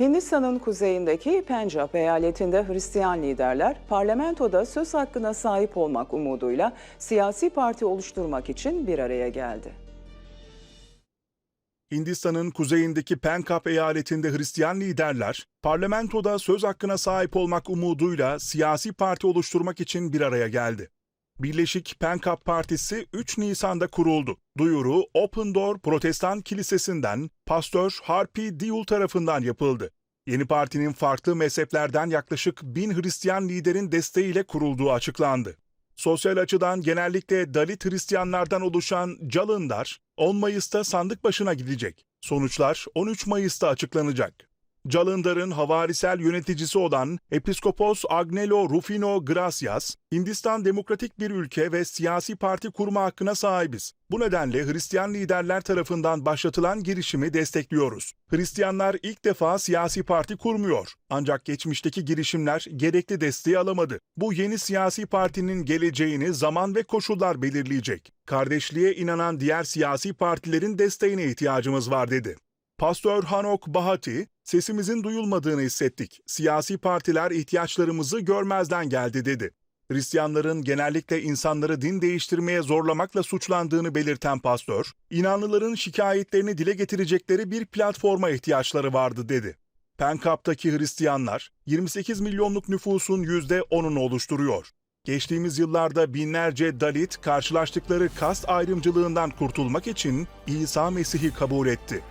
Hindistan'ın kuzeyindeki Pencap eyaletinde Hristiyan liderler parlamentoda söz hakkına sahip olmak umuduyla siyasi parti oluşturmak için bir araya geldi. Hindistan'ın kuzeyindeki Pencap eyaletinde Hristiyan liderler, parlamentoda söz hakkına sahip olmak umuduyla siyasi parti oluşturmak için bir araya geldi. Birleşik Pencap Partisi 3 Nisan'da kuruldu. Duyuru Open Door Protestan Kilisesi'nden Pastör Harpi Diyul tarafından yapıldı. Yeni partinin farklı mezheplerden yaklaşık bin Hristiyan liderin desteğiyle kurulduğu açıklandı. Sosyal açıdan genellikle Dalit Hristiyanlardan oluşan Calındar, 10 Mayıs'ta sandık başına gidecek. Sonuçlar 13 Mayıs'ta açıklanacak. Calındar'ın havarisel yöneticisi olan Episkopos Agnelo Rufino Gracias, Hindistan demokratik bir ülke ve siyasi parti kurma hakkına sahibiz. Bu nedenle Hristiyan liderler tarafından başlatılan girişimi destekliyoruz. Hristiyanlar ilk defa siyasi parti kurmuyor. Ancak geçmişteki girişimler gerekli desteği alamadı. Bu yeni siyasi partinin geleceğini zaman ve koşullar belirleyecek. Kardeşliğe inanan diğer siyasi partilerin desteğine ihtiyacımız var dedi. Pastör Hanok Bahati, sesimizin duyulmadığını hissettik. Siyasi partiler ihtiyaçlarımızı görmezden geldi dedi. Hristiyanların genellikle insanları din değiştirmeye zorlamakla suçlandığını belirten pastör, inanlıların şikayetlerini dile getirecekleri bir platforma ihtiyaçları vardı dedi. Pencap'taki Hristiyanlar 28 milyonluk nüfusun %10'unu oluşturuyor. Geçtiğimiz yıllarda binlerce Dalit karşılaştıkları kast ayrımcılığından kurtulmak için İsa Mesih'i kabul etti.